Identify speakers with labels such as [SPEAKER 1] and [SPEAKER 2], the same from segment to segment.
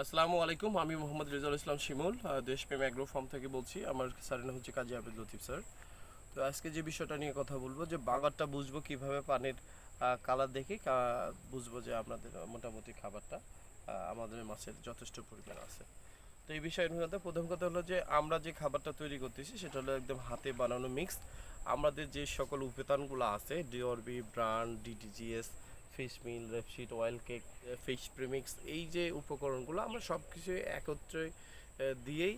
[SPEAKER 1] আসসালামু আলাইকুম, আমি মোহাম্মদ রেজাউল ইসলাম শিমুল দেশপ্রেম অ্যাগ্রো ফার্ম থেকে বলছি। আমার স্যারের হচ্ছে কাজী আবেদ লতিফ স্যার। তো আজকে যে বিষয়টা নিয়ে কথা বলব, যে বাগারটা বুঝব কীভাবে পানির কালার দেখে বুঝব যে আপনাদের মোটামুটি খাবারটা আমাদের মাছের যথেষ্ট পরিমাণ আছে। তো এই মধ্যে প্রথম কথা হলো যে আমরা যে খাবারটা তৈরি করতেছি, সেটা হলো একদম হাতে বানানো মিক্স আমাদের যে সকল উপাদানগুলো আছে ডিওরবি brand DDGS fish meal rapeseed oil cake fish premix এই যে উপকরণগুলো আমরা সব কিছু একত্রে দিয়েই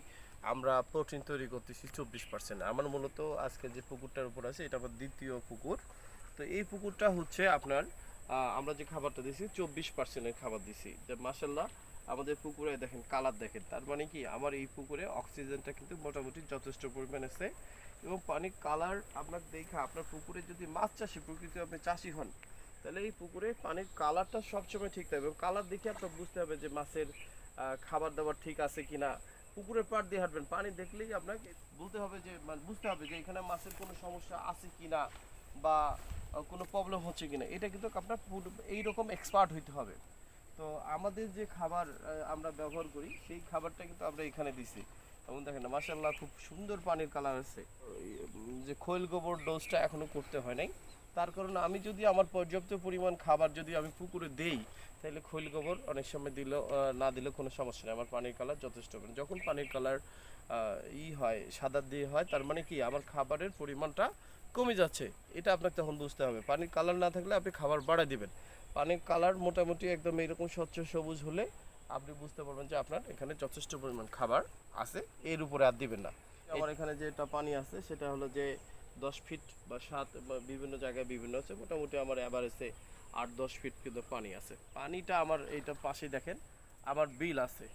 [SPEAKER 1] আমরা প্রোটিন তৈরি করতেছি চব্বিশ পার্সেন্ট আমার মূলত আজকে যে পুকুরটার উপর আছে, এটা আমার দ্বিতীয় পুকুর। তো এই পুকুরটা হচ্ছে আপনার আমরা যে খাবারটা দিছি চব্বিশ পার্সেন্টের খাবার দিছি যে মাসাল্লাহ আমাদের পুকুরে দেখেন কালার দেখেন, তার মানে কি আমার এই পুকুরে অক্সিজেনটা কিন্তু মোটামুটি যথেষ্ট পরিমাণ আছে এবং পানির কালার আপনার দেখে, আপনার পুকুরে যদি মাছ চাষি প্রকৃতি আপনি চাষি হন তাহলে এই পুকুরে পানির কালারটা সবসময় ঠিক থাকবে কালার দেখে আপনার বুঝতে হবে যে মাছের খাবার দাবার ঠিক আছে কিনা। পুকুরের পাড় দিয়ে হাঁটবেন, পানি দেখলেই আপনাকে বলতে হবে যে মানে বুঝতে হবে যে এখানে মাছের কোনো সমস্যা আছে কিনা বা কোনো প্রবলেম হচ্ছে কিনা। এটা কিন্তু আপনার এইরকম এক্সপার্ট হইতে হবে। তো আমাদের যে খাবার আমরা ব্যবহার করি, সেই খাবারটা কিন্তু আমরা এখানে দিছি। এবং দেখেন না মাসাল্লাহ খুব সুন্দর পানির কালার আছে। যে খৈল গোবর ডোজটা এখনও করতে হয় নাই। তার কারণে আমি যদি আমার পর্যাপ্ত পরিমাণ খাবার যদি আমি পুকুরে দেই তাহলে খৈল গোবর অনেক সময় আহ, না দিলেও কোনো সমস্যা নেই। আমার পানির কালার যথেষ্ট হবে যখন পানির কালার ই হয় সাদা দিয়ে হয় তার মানে কি? আমার খাবারের পরিমাণটা কমে যাচ্ছে। এটা আপনাকে তখন বুঝতে হবে। পানির কালার না থাকলে আপনি খাবার বাড়ায় দিবেন। পানির কালার মোটামুটি একদম এরকম স্বচ্ছ সবুজ হলে আপনি বুঝতে পারবেন যে আপনার এখানে যথেষ্ট পরিমাণ খাবার আছে। এর উপরে আর দিবেন না। আমার এখানে যেটা পানি আছে সেটা হলো যে দশ ফিট বা সাত বিভিন্ন জায়গায় বিভিন্ন আছে। মোটামুটি আমার অ্যাভারেজে আট, দশ ফিট কিন্তু পানি আছে। পানিটা আমার এইটা পাশে দেখেন, আমার বিল আছে।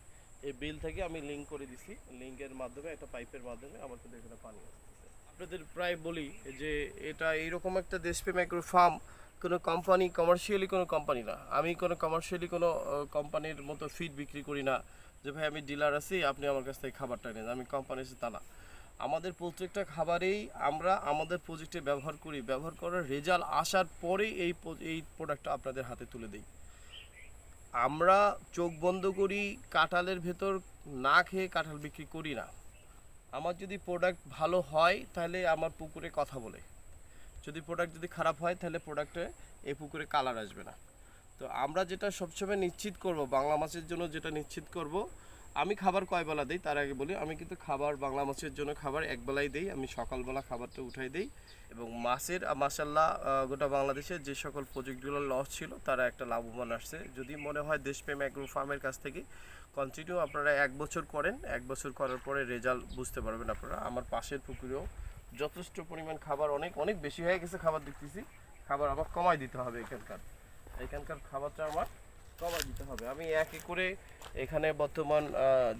[SPEAKER 1] এই বিল থেকে আমি লিঙ্ক করে দিছি। লিঙ্কের মাধ্যমে, একটা পাইপের মাধ্যমে আমার কিন্তু এখানে পানি আসতেছে। আপনাদের প্রায় বলি যে, এটা এইরকম একটা দেশপ্রেম অ্যাগ্রো ফার্ম কোনো কোম্পানি কমার্শিয়ালি কোনো কোম্পানি না। আমি কোনো কমার্শিয়ালি কোনো কোম্পানির মতো ফিড বিক্রি করি না যে, ভাই, আমি ডিলার আছি, আপনি আমার কাছ থেকে খাবারটা নেন। আমি কোম্পানি আছি তা না। আমাদের প্রত্যেকটা খাবারেই আমরা আমাদের প্রজেক্টে ব্যবহার করি। ব্যবহার করার রেজাল্ট আসার পরেই এই এই প্রোডাক্টটা আপনাদের হাতে তুলে দিই। আমরা চোখ বন্ধ করি, কাঁঠালের ভেতর না খেয়ে কাঁঠাল বিক্রি করি না। আমার যদি প্রোডাক্ট ভালো হয়, তাহলে আমার পুকুরে কথা বলে। যদি প্রোডাক্ট যদি খারাপ হয়, তাহলে প্রোডাক্টে এই পুকুরে কালার আসবে না। তো আমরা যেটা সবসময় নিশ্চিত করব, বাংলা মাছের জন্য যেটা নিশ্চিত করব আমি খাবার কয় বেলা দিই? তার আগে বলি, আমি কিন্তু খাবার, বাংলা মাছের জন্য খাবার এক বেলাই দিই। আমি সকালবেলা খাবারটা উঠাই দিই। এবং মাছের মাসাল্লাহ গোটা বাংলাদেশের যে সকল প্রজেক্টগুলো লস ছিল, তারা একটা লাভবান আসছে। যদি মনে হয় দেশপ্রেম অ্যাগ্রো ফার্মের কাছ থেকে কন্টিনিউ আপনারা এক বছর করেন। এক বছর করার পরে রেজাল্ট বুঝতে পারবেন আপনারা। আমার পাশের পুকুরেও যথেষ্ট পরিমাণ খাবার, অনেক অনেক বেশি হয়ে গেছে খাবার দেখতেছি। খাবার আবার কমাই দিতে হবে এখানকার। এখানকার খাবারটা আমার কমাই দিতে হবে। আমি একে করে এখানে বর্তমান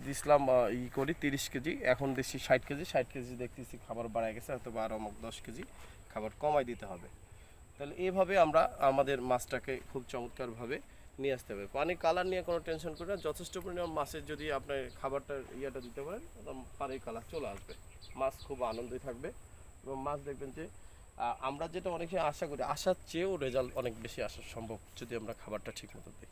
[SPEAKER 1] দিছিলাম ই করি তিরিশ কেজি। এখন দিচ্ছি ষাট কেজি। ষাট কেজি দেখতেছি খাবার বাড়ায় গেছে আরও দশ কেজি খাবার কমাই দিতে হবে। তাহলে এইভাবে আমরা আমাদের মাছটাকে খুব চমৎকারভাবে নিয়ে আসতে হবে পানির কালার নিয়ে কোনো টেনশন করি না। যথেষ্ট পরিমাণ মাছের যদি আপনার খাবারটা ইয়েটা দিতে পারেন পানির কালার চলে আসবে। মাছ খুব আনন্দই থাকবে। এবং মাছ দেখবেন যে আমরা যেটা অনেকে আশা করি, আশার চেয়েও রেজাল্ট অনেক বেশি আসা সম্ভব যদি আমরা খাবারটা ঠিক মতো দিই।